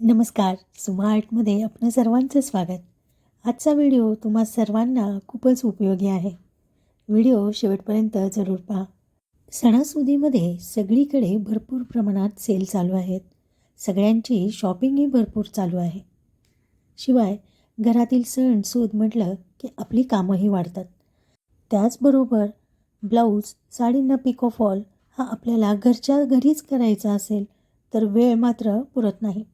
नमस्कार. सुमा आर्टमध्ये आपलं सर्वांचं स्वागत. आजचा व्हिडिओ तुम्हा सर्वांना खूपच उपयोगी आहे. व्हिडिओ शेवटपर्यंत जरूर पहा. सणासुदीमध्ये सगळीकडे भरपूर प्रमाणात सेल चालू आहेत. सगळ्यांची शॉपिंगही भरपूर चालू आहे. शिवाय घरातील सण सूद म्हटलं की आपली कामंही वाढतात. त्याचबरोबर ब्लाऊज साडींना पिको फॉल हा आपल्याला घरच्या घरीच करायचा असेल तर वेळ मात्र पुरत नाही.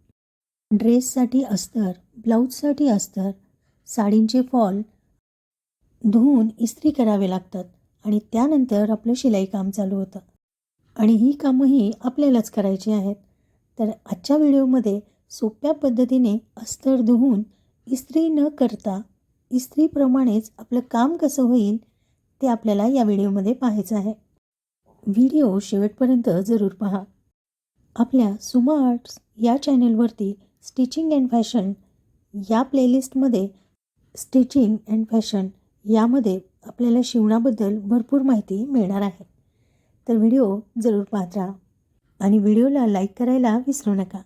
ड्रेससाठी अस्तर ब्लाऊजसाठी अस्तर साडींचे फॉल धुवून इस्त्री करावे लागतात आणि त्यानंतर आपलं शिलाई काम चालू होतं. आणि ही कामंही आपल्यालाच करायची आहेत. तर आजच्या व्हिडिओमध्ये सोप्या पद्धतीने अस्तर धुवून इस्त्री न करता इस्त्रीप्रमाणेच आपलं काम कसं होईल ते आपल्याला या व्हिडिओमध्ये पाहायचं आहे. व्हिडिओ शेवटपर्यंत जरूर पहा. आपल्या सुमा आर्ट्स या चॅनेलवरती स्टिचिंग अँड फॅशन या प्लेलिस्टमध्ये स्टिचिंग अँड फॅशन यामध्ये आपल्याला शिवणाबद्दल भरपूर माहिती मिळणार आहे. तर व्हिडिओ जरूर पाहत राहा आणि व्हिडिओला लाईक करायला विसरू नका.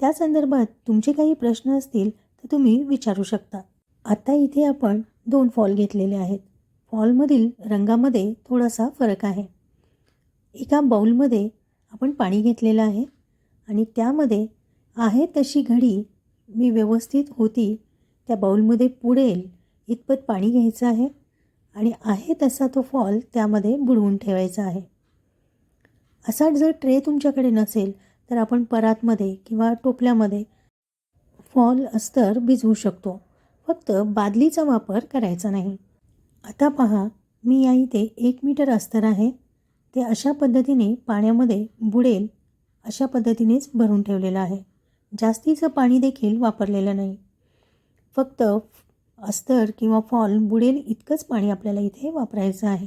त्या संदर्भात तुमचे काही प्रश्न असतील तर तुम्ही विचारू शकता. आता इथे आपण दोन फॉल घेतलेले आहेत. फॉलमधील रंगामध्ये थोडासा फरक आहे. एका बाऊलमध्ये आपण पाणी घेतलेलं आहे आणि त्यामध्ये आहे तशी घडी मी व्यवस्थित होती. त्या बाऊलमध्ये पुढेल इतपत पाणी घ्यायचं आहे. आणि आहे तसा तो फॉल त्यामध्ये बुडवून ठेवायचा आहे. असा जर ट्रे तुमच्याकडे नसेल तर आपण परातमध्ये किंवा टोपल्यामध्ये फॉल अस्तर भिजवू शकतो. फक्त बादलीचा वापर करायचा नाही. आता पहा मी या इथे एक मीटर अस्तर आहे. ते अशा पद्धतीने पाण्यामध्ये बुडेल अशा पद्धतीनेच भरून ठेवलेलं आहे. जास्तीचं पाणी देखील वापरलेलं नाही. फक्त अस्तर किंवा फॉल बुडेल इतकंच पाणी आपल्याला इथे वापरायचं आहे.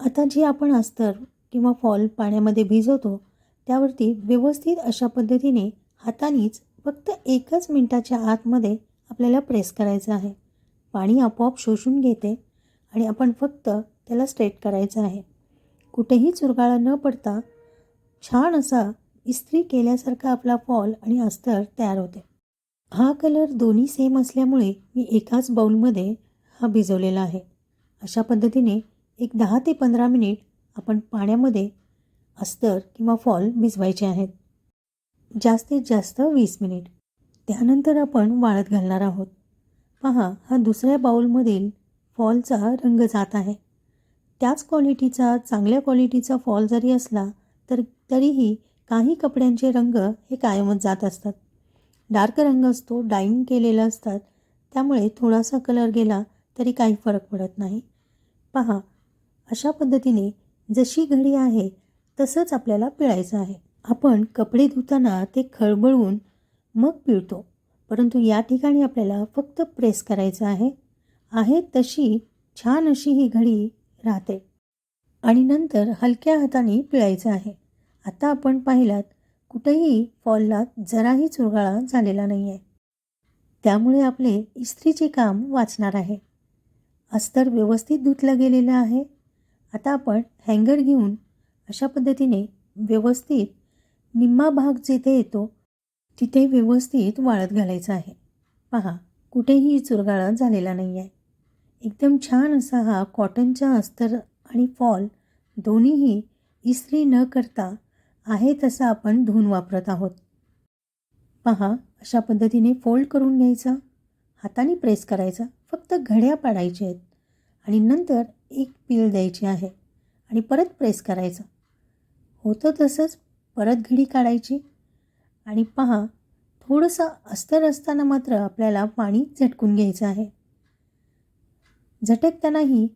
आता जे आपण अस्तर किंवा फॉल पाण्यामध्ये भिजवतो त्यावरती व्यवस्थित अशा पद्धतीने हातानेच फक्त एकच मिनटाच्या आतमध्ये आपल्याला प्रेस करायचं आहे. पाणी आपोआप शोषून घेते आणि आपण फक्त त्याला स्ट्रेट करायचं आहे. कुठेही चुरगाळा न पडता छान असा इस्त्री केल्यासारखा आपला फॉल आणि अस्तर तयार होते. हा कलर दोन्ही सेम असल्यामुळे मी एकाच बाऊलमध्ये हा भिजवलेला आहे. अशा पद्धतीने एक दहा ते पंधरा मिनिट आपण पाण्यामध्ये अस्तर किंवा फॉल भिजवायचे आहेत. जास्तीत जास्त वीस मिनिट. त्यानंतर आपण वाळत घालणार आहोत. पहा हा दुसऱ्या बाऊलमधील फॉलचा रंग जात आहे. त्याच क्वालिटीचा चांगल्या क्वालिटीचा फॉल जरी असला तर तरीही काही कपड्यांचे रंग हे कायमच जात असतात. डार्क रंग असतो डाईंग केलेला असतात. त्यामुळे थोडासा कलर गेला तरी काही फरक पडत नाही. पहा अशा पद्धतीने जशी घडी आहे तसंच आपल्याला पिळायचं आहे. आपण कपडे धुताना ते खळबळून मग पिळतो. परंतु या ठिकाणी आपल्याला फक्त प्रेस करायचं आहे. आहे तशी छान अशी ही घडी राहते. आणि नंतर हलक्या हाताने पिळायचं आहे. आता आपण पाहिलात कुठेही फॉलला जराही चुरगाळा झालेला नाही आहे त्यामुळे आपले इस्त्रीचे काम वाचणार आहे. अस्तर व्यवस्थित धुतलं गेलेलं आहे. आता आपण हँगर घेऊन अशा पद्धतीने व्यवस्थित निम्मा भाग जिथे येतो तिथे व्यवस्थित वाळत घालायचं आहे. पहा कुठेही चुरगाळा झालेला नाही आहे एकदम छान असा हा कॉटनचा अस्तर आणि फॉल दोन्हीही इस्त्री न करता आहे तसा आपण धुवून वापरत आहोत. पहा अशा पद्धतीने फोल्ड करून घ्यायचा हाताने प्रेस करायचा फक्त घड्या पाडायच्या आहेत आणि नंतर एक पील द्यायची आहे आणि परत प्रेस करायचं. होतं तसंच परत घडी काढायची आणि पहा थोडंसं अस्तर असताना मात्र आपल्याला पाणी झटकून घ्यायचं आहे. झटकतानाही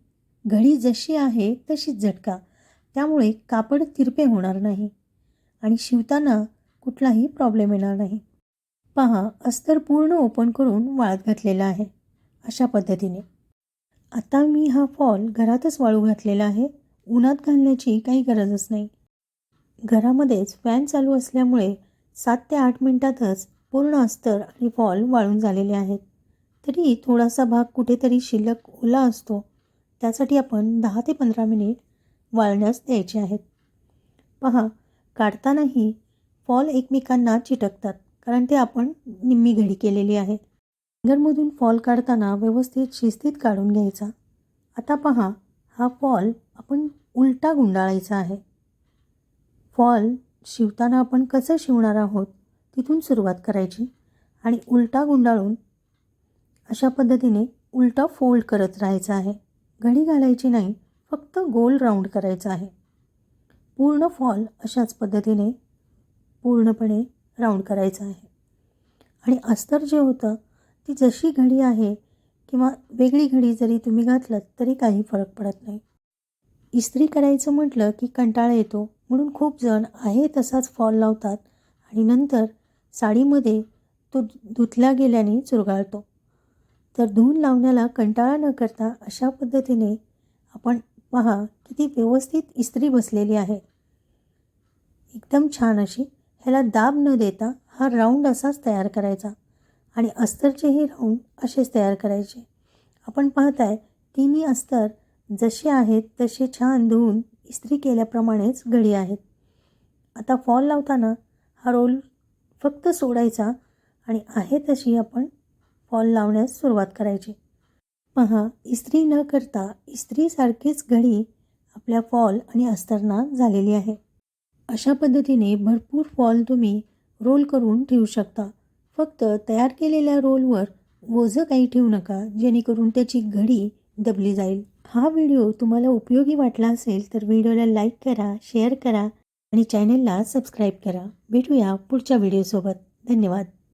घडी जशी आहे तशीच झटका त्यामुळे कापड तिरपे होणार नाही. आणि शिवताना कुठलाही प्रॉब्लेम येणार नाही. पहा अस्तर पूर्ण ओपन करून वाळत घातलेला आहे अशा पद्धतीने. आता मी हा फॉल घरातच वाळू घातलेला आहे उन्हात घालण्याची काही गरजच नाही. घरामध्येच फॅन चालू असल्यामुळे सात ते आठ मिनटातच पूर्ण अस्तर आणि फॉल वाळून झालेले आहेत. तरी थोडासा भाग कुठेतरी शिल्लक ओला असतो त्यासाठी आपण दहा ते पंधरा मिनिट वाळण्यास द्यायचे आहेत. पहा काढतानाही फॉल एकमेकांना चिटकतात कारण ते आपण निम्मी घडी केलेली आहे. हँगरमधून फॉल काढताना व्यवस्थित शिस्तीत काढून घ्यायचा. आता पहा हा फॉल आपण उलटा गुंडाळायचा आहे. फॉल शिवताना आपण कसं शिवणार आहोत तिथून सुरुवात करायची आणि उलटा गुंडाळून अशा पद्धतीने उलटा फोल्ड करत राहायचा आहे. घडी घालायची नाही फक्त गोल राऊंड करायचा आहे. पूर्ण फॉल अशाच पद्धतीने पूर्णपणे राऊंड करायचं आहे. आणि अस्तर जे होतं ती जशी घडी आहे किंवा वेगळी घडी जरी तुम्ही घातलं तरी काही फरक पडत नाही. इस्त्री करायचं म्हटलं की कंटाळा येतो म्हणून खूप जण आहे तसाच फॉल लावतात आणि नंतर साडीमध्ये तो धुतला गेल्याने चुरगाळतो. तर धुवून लावण्याला कंटाळा न करता अशा पद्धतीने आपण पहा किती व्यवस्थित इस्त्री बसलेली आहे. एकदम छान अशी. ह्याला दाब न देता हा राऊंड असाच तयार करायचा आणि अस्तरचेही राऊंड असेच तयार करायचे. आपण पाहताय तिन्ही अस्तर जसे आहेत तसे छान धुवून इस्त्री केल्याप्रमाणेच घडी आहेत. आता फॉल लावताना हा रोल फक्त सोडायचा आणि आहे तशी आपण फॉल लावण्यास सुरुवात करायची. पहा इस्त्री न करता इस्त्रीसारखीच घडी आपल्या फॉल आणि अस्तरना झालेली आहे. अशा पद्धतीने भरपूर फॉल तुम्ही रोल करून ठेवू शकता. फक्त तयार केलेल्या रोलवर ओझं काही ठेवू नका जेणेकरून त्याची घडी दबली जाईल. हा व्हिडिओ तुम्हाला उपयोगी वाटला असेल तर व्हिडिओला लाईक करा शेअर करा आणि चॅनलला सबस्क्राईब करा. भेटूया पुढच्या व्हिडिओसोबत. धन्यवाद.